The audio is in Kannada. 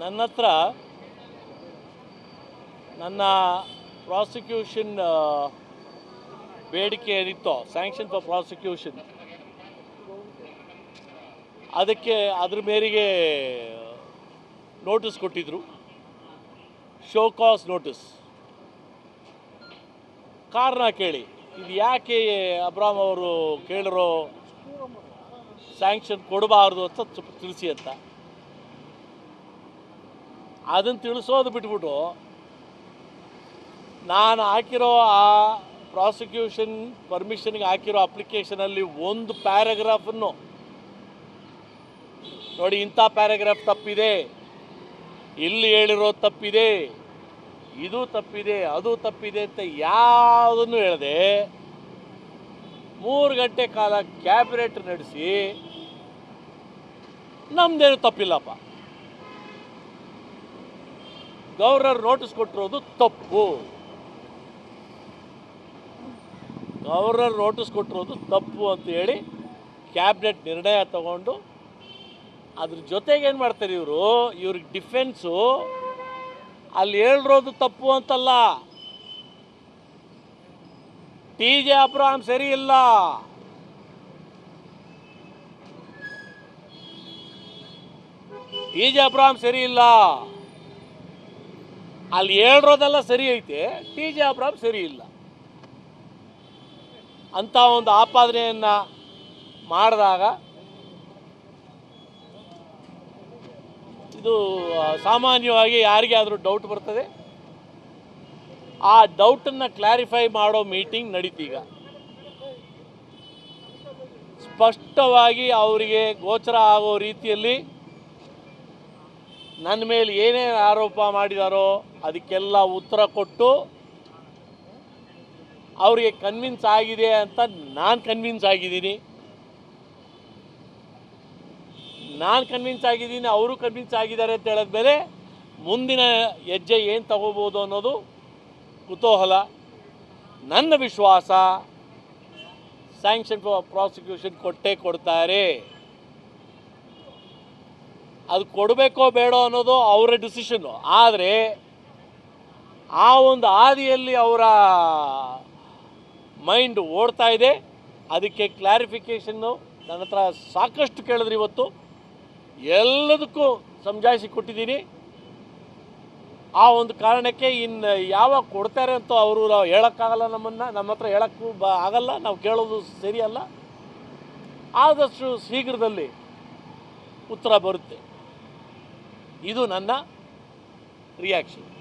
ನನ್ನ ಹತ್ರ ನನ್ನ ಪ್ರಾಸಿಕ್ಯೂಷನ್ ಬೇಡಿಕೆ ಏನಿತ್ತೋ ಸ್ಯಾಂಕ್ಷನ್ ಫಾರ್ ಪ್ರಾಸಿಕ್ಯೂಷನ್ ಅದಕ್ಕೆ ಅದ್ರ ಮೇರೆಗೆ ನೋಟಿಸ್ ಕೊಟ್ಟಿದ್ರು. ಶೋ ಕಾಸ್ ನೋಟಿಸ್ ಕಾರಣ ಕೇಳಿ. ಇದು ಯಾಕೆ ಅಬ್ರಾಮ್ ಅವರು ಕೇಳಿರೋ ಸ್ಯಾಂಕ್ಷನ್ ಕೊಡಬಾರ್ದು ಅಂತ ತಿಳಿಸಿ ಅಂತ. ಅದನ್ನು ತಿಳಿಸೋದು ಬಿಟ್ಬಿಟ್ಟು ನಾನು ಹಾಕಿರೋ ಆ ಪ್ರಾಸಿಕ್ಯೂಷನ್ ಪರ್ಮಿಷನ್ಗೆ ಹಾಕಿರೋ ಅಪ್ಲಿಕೇಶನಲ್ಲಿ ಒಂದು ಪ್ಯಾರಾಗ್ರಾಫನ್ನು. ನೋಡಿ, ಇಂಥ ಪ್ಯಾರಾಗ್ರಾಫ್ ತಪ್ಪಿದೆ. ಇಲ್ಲಿ ಹೇಳಿರೋ ತಪ್ಪಿದೆ. ಇದು ತಪ್ಪಿದೆ, ಅದು ತಪ್ಪಿದೆ ಅಂತ ಯಾವುದನ್ನು ಹೇಳದೆ? ಮೂರು ಗಂಟೆ ಕಾಲ ಕ್ಯಾಬಿನೆಟ್ ನಡೆಸಿ, ನಮ್ದೇನು ತಪ್ಪಿಲ್ಲಪ್ಪ. ಗವರ್ನರ್ ನೋಟಿಸ್ ಕೊಟ್ಟಿರೋದು ತಪ್ಪು. ಗೌರ್ನರ್ ನೋಟಿಸ್ ಕೊಟ್ಟಿರೋದು ತಪ್ಪು ಅಂತ ಹೇಳಿ ಕ್ಯಾಬಿನೆಟ್ ನಿರ್ಣಯ ತಗೊಂಡು ಅದ್ರ ಜೊತೆಗೆ ಏನು ಮಾಡ್ತಾರೆ ಇವರು? ಇವ್ರಿಗೆ ಡಿಫೆನ್ಸು ಅಲ್ಲಿ ಹೇಳಿರೋದು ತಪ್ಪು ಅಂತಲ್ಲ. ಟಿ ಜೆ ಅಬ್ರಾಮ್ ಸರಿ ಇಲ್ಲ. ಟಿ ಜೆ ಅಬ್ರಾಮ್ ಸರಿ ಇಲ್ಲ. ಅಲ್ಲಿ ಹೇಳಿರೋದೆಲ್ಲ ಸರಿ ಐತೆ, ಟಿ ಜೆ ಅಬ್ರಾಮ್ ಸರಿ ಇಲ್ಲ. ಅಂತ ಒಂದು ಆಪಾದನೆಯನ್ನು ಮಾಡಿದಾಗ ಇದು ಸಾಮಾನ್ಯವಾಗಿ ಯಾರಿಗೆ ಡೌಟ್ ಬರ್ತದೆ. ಆ ಡೌಟನ್ನು ಕ್ಲಾರಿಫೈ ಮಾಡೋ ಮೀಟಿಂಗ್ ನಡೀತೀಗ ಸ್ಪಷ್ಟವಾಗಿ ಅವರಿಗೆ ಗೋಚರ ಆಗೋ ರೀತಿಯಲ್ಲಿ ನನ್ನ ಮೇಲೆ ಏನೇನು ಆರೋಪ ಮಾಡಿದಾರೋ ಅದಕ್ಕೆಲ್ಲ ಉತ್ತರ ಕೊಟ್ಟು ಅವರಿಗೆ ಕನ್ವಿನ್ಸ್ ಆಗಿದೆ ಅಂತ ನಾನು ಕನ್ವಿನ್ಸ್ ಆಗಿದ್ದೀನಿ. ನಾನು ಕನ್ವಿನ್ಸ್ ಆಗಿದ್ದೀನಿ, ಅವರು ಕನ್ವಿನ್ಸ್ ಆಗಿದ್ದಾರೆ ಅಂತ ಹೇಳಿದ್ಮೇಲೆ ಮುಂದಿನ ಹೆಜ್ಜೆ ಏನು ತಗೋಬೋದು ಅನ್ನೋದು ಕುತೂಹಲ, ನನ್ನ ವಿಶ್ವಾಸ ಸ್ಯಾಂಕ್ಷನ್ ಪ್ರಾಸಿಕ್ಯೂಷನ್ ಕೊಟ್ಟೇ ಕೊಡ್ತಾರೆ. ಅದು ಕೊಡಬೇಕೋ ಬೇಡೋ ಅನ್ನೋದು ಅವರ ಡಿಸಿಷನ್ನು ಆದರೆ ಆ ಒಂದು ಹಾದಿಯಲ್ಲಿ ಅವರ ಮೈಂಡ್ ಓಡ್ತಾ ಇದೆ. ಅದಕ್ಕೆ ಕ್ಲಾರಿಫಿಕೇಷನ್ನು ನನ್ನ ಹತ್ರ ಸಾಕಷ್ಟು ಕೇಳಿದ್ರಿ ಇವತ್ತು. ಎಲ್ಲದಕ್ಕೂ ಸಮಜಾಯಿಸಿ ಕೊಟ್ಟಿದ್ದೀನಿ. ಆ ಒಂದು ಕಾರಣಕ್ಕೆ ಇನ್ನು ಯಾವಾಗ ಕೊಡ್ತಾರೆ ಅಂತ ಅವರು ಹೇಳೋಕ್ಕಾಗಲ್ಲ ನಮ್ಮನ್ನು. ನಮ್ಮ ಹತ್ರ ಹೇಳೋಕ್ಕೂ ಬ ಆಗಲ್ಲ. ನಾವು ಕೇಳೋದು ಸರಿಯಲ್ಲ. ಆದಷ್ಟು ಶೀಘ್ರದಲ್ಲಿ ಉತ್ತರ ಬರುತ್ತೆ. ಇದು ನನ್ನ ರಿಯಾಕ್ಷನ್